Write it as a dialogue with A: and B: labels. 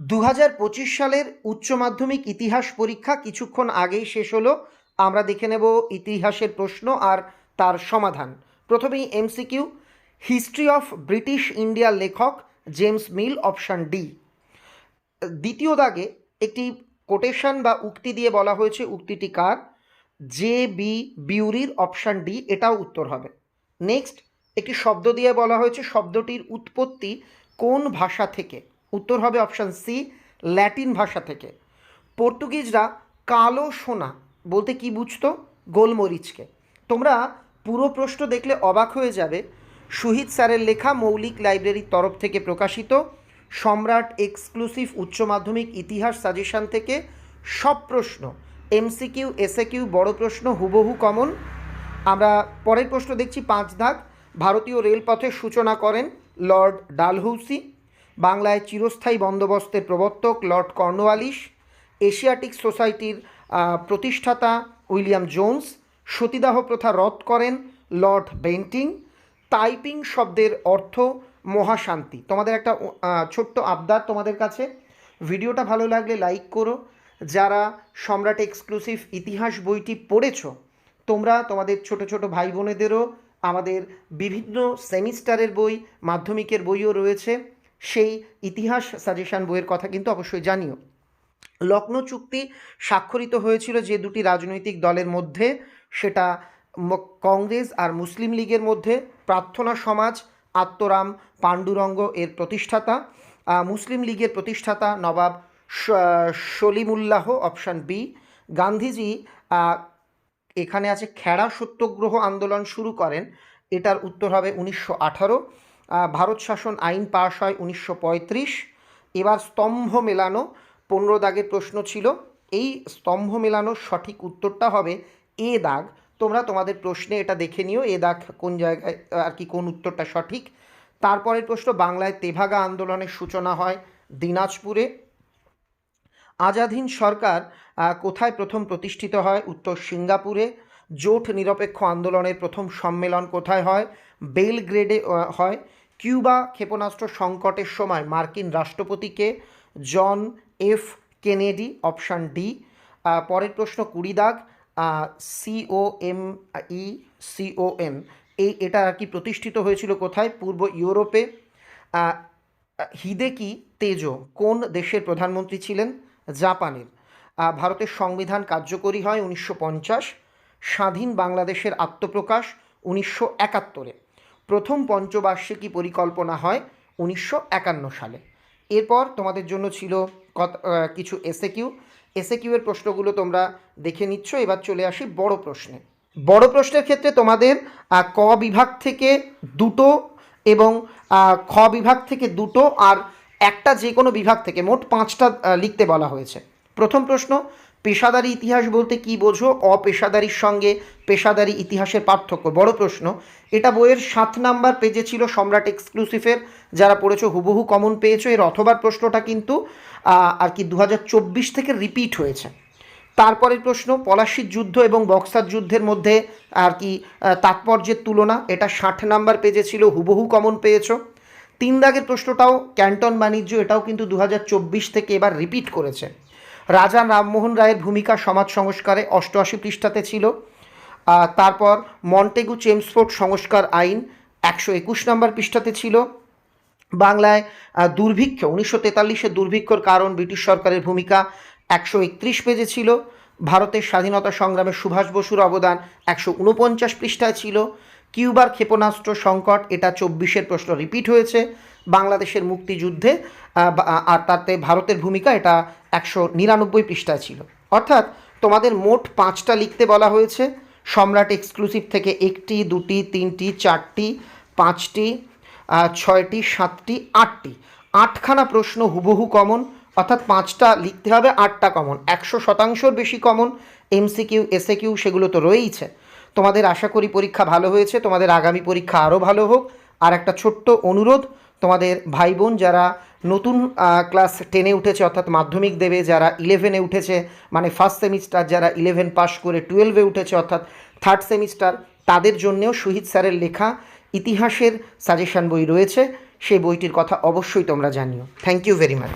A: দু সালের উচ্চ মাধ্যমিক ইতিহাস পরীক্ষা কিছুক্ষণ আগেই শেষ হলো। আমরা দেখে নেব ইতিহাসের প্রশ্ন আর তার সমাধান। প্রথমেই এমসিকিউ, হিস্ট্রি অফ ব্রিটিশ ইন্ডিয়ার লেখক জেমস মিল, অপশান ডি। দ্বিতীয় দাগে একটি কোটেশন বা উক্তি দিয়ে বলা হয়েছে, উক্তিটি কার? জে বি বিউরির, অপশান ডি, এটাও উত্তর হবে। নেক্সট, একটি শব্দ দিয়ে বলা হয়েছে, শব্দটির উৎপত্তি কোন ভাষা থেকে? উত্তর হবে অপশান সি ল্যাটিন ভাষা থেকে। পর্তুগিজরা কালো সোনা বলতে কি বুঝতো? গোলমরিচকে। তোমরা পুরো প্রশ্ন দেখলে অবাক হয়ে যাবে। শহীদ স্যারের লেখা মৌলিক লাইব্রেরির তরফ থেকে প্রকাশিত। সম্রাট এক্সক্লুসিভ উচ্চ মাধ্যমিক ইতিহাস সাজেশন থেকে সব প্রশ্ন। এমসিকিউ এসএকিউ বড় প্রশ্ন, হুবহু কমন। আমরা পরের প্রশ্ন দেখছি পাঁচ দাগ। ভারতীয় রেলপথের সূচনা করেন লর্ড ডালহৌসি। বাংলায় চিরস্থায়ী বন্দোবস্তের প্রবর্তক লর্ড কর্নওয়ালিস এশিয়াটিক সোসাইটির প্রতিষ্ঠাতা উইলিয়াম জোন্স, সতীদাহ প্রথা রদ করেন লর্ড বেন্টিং টাইপিং শব্দের অর্থ মহাশান্তি। তোমাদের একটা ছোট্ট আবদার তোমাদের কাছে। ভিডিওটা ভালো লাগলে লাইক করো। যারা সম্রাট এক্সক্লুসিভ ইতিহাস বইটি পড়েছো, তোমরা তোমাদের ছোট ছোট ভাই বোনেদেরও আমাদের বিভিন্ন সেমিস্টারের বই, মাধ্যমিকের বইও রয়েছে। সেই ইতিহাস সাজেশন বইয়ের কথা কিন্তু অবশ্যই জানিও। লখনৌ চুক্তি স্বাক্ষরিত হয়েছিল যে দুটি রাজনৈতিক দলের মধ্যে, সেটা কংগ্রেস আর মুসলিম লীগের মধ্যে, প্রার্থনা সমাজ আত্মরাম পাণ্ডুরঙ্গ এর প্রতিষ্ঠাতা মুসলিম লীগের প্রতিষ্ঠাতা নবাব সলিমুল্লাহ অপশান বি গান্ধীজি এখানে আছে খেড়া সত্যাগ্রহ আন্দোলন শুরু করেন, এটার উত্তর হবে উনিশশো আঠারো। ভারত শাসন আইন পাশ হয় উনিশশো পঁয়ত্রিশ। এবার স্তম্ভ মেলানো পনেরো দাগের প্রশ্ন ছিল। এই স্তম্ভ মেলানোর সঠিক উত্তরটা হবে এ দাগ। তোমরা তোমাদের প্রশ্নে এটা দেখে নিও, এ দাগ কোন জায়গায় আর কি কোন উত্তরটা সঠিক। তারপরের প্রশ্ন, বাংলায় তেভাগা আন্দোলনের সূচনা হয় দিনাজপুরে। আজাদহিন সরকার কোথায় প্রথম প্রতিষ্ঠিত হয়? উত্তর সিঙ্গাপুরে। জোট নিরপেক্ষ আন্দোলনের প্রথম সম্মেলন কোথায় হয়? বেলগ্রেডে হয়। কিউবা ক্ষেপণাস্ত্র সংকটের সময় মার্কিন রাষ্ট্রপতিকে John F Kennedy, option D. পরের প্রশ্ন, কুড়ি দাগ সিও এম ই সিওএম এই, এটা আর কি প্রতিষ্ঠিত হয়েছিল কোথায়? পূর্ব ইউরোপে। হিদেকি তেজো কোন দেশের প্রধানমন্ত্রী ছিলেন? জাপানের। ভারতের সংবিধান কার্যকরী হয় উনিশশো পঞ্চাশ। স্বাধীন বাংলাদেশের আত্মপ্রকাশ উনিশশো একাত্তরে। প্রথম পঞ্চবার্ষিকী পরিকল্পনা হয় উনিশশো একান্ন সালে। এরপর তোমাদের জন্য ছিল কত কিছু এসএকিউ এসএকিউ এর প্রশ্নগুলো তোমরা দেখে নিচ্ছ, এবার চলে আসি বড় প্রশ্নে। বড় প্রশ্নের ক্ষেত্রে তোমাদের ক বিভাগ থেকে দুটো এবং খ বিভাগ থেকে দুটো আর একটা যে কোনো বিভাগ থেকে মোট পাঁচটা লিখতে বলা হয়েছে। প্রথম প্রশ্ন, পেশাদারি ইতিহাস বলতে কি বোঝো? অপেশাদারির সঙ্গে পেশাদারি ইতিহাসের পার্থক্য। বড় প্রশ্ন, এটা বইয়ের সাত নাম্বার পেজে ছিল সম্রাট এক্সক্লুসিভের, যারা পড়েছো হুবহু কমন পেয়েছ। এর অথবার প্রশ্নটা কিন্তু আর কি দু হাজার চব্বিশ থেকে রিপিট হয়েছে। তারপরের প্রশ্ন, পলাশির যুদ্ধ এবং বক্সার যুদ্ধের মধ্যে আর কি তাৎপর্যের তুলনা, এটা ষাট নাম্বার পেজে ছিল, হুবহু কমন পেয়েছ। তিন দাগের প্রশ্নটাও ক্যান্টন বাণিজ্য, এটাও কিন্তু দু হাজার চব্বিশ থেকে এবার রিপিট করেছে। রাজা রামমোহন রায়ের ভূমিকা সমাজ সংস্কারে অষ্টআশি পৃষ্ঠাতে ছিল। তারপর মন্টেগু চেমসফোর্ড সংস্কার আইন একশো একুশ নম্বর পৃষ্ঠাতে ছিল। বাংলায় দুর্ভিক্ষ, উনিশশো তেতাল্লিশের দুর্ভিক্ষর কারণ ব্রিটিশ সরকারের ভূমিকা একশো একত্রিশ পেজে ছিল। ভারতের স্বাধীনতা সংগ্রামে সুভাষ বসুর অবদান একশো উনপঞ্চাশ পৃষ্ঠায় ছিল। কিউবার ক্ষেপণাস্ত্র সংকট, এটা চব্বিশের প্রশ্ন রিপিট হয়েছে। বাংলাদেশের মুক্তিযুদ্ধে আর তাতে ভারতের ভূমিকা এটা একশো নিরানব্বই পৃষ্ঠায় ছিল। অর্থাৎ তোমাদের মোট পাঁচটা লিখতে বলা হয়েছে। সম্রাট এক্সক্লুসিভ থেকে একটি, দুটি, তিনটি, চারটি, পাঁচটি ছয়টি, সাতটি, আটটি। আটখানা প্রশ্ন হুবহু কমন অর্থাৎ পাঁচটা লিখতে হবে, আটটা কমন একশো শতাংশর বেশি কমন এমসিকিউ এসএকিউ সেগুলো তো রয়েইছে। তোমাদের আশা করি পরীক্ষা ভালো হয়েছে, তোমাদের আগামী পরীক্ষা আরও ভালো হোক। আর একটা ছোট্ট অনুরোধ, তোমাদের ভাই বোন যারা নতুন ক্লাস টেনে উঠেছে, অর্থাৎ মাধ্যমিক দেবে, যারা ইলেভেনে উঠেছে মানে ফার্স্ট সেমিস্টার যারা ইলেভেন পাস করে টুয়েলভে উঠেছে, অর্থাৎ থার্ড সেমিস্টার তাদের জন্যেও শহীদ স্যারের লেখা ইতিহাসের সাজেশন বই রয়েছে। সেই বইটির কথা অবশ্যই তোমরা জানিও। Thank you very much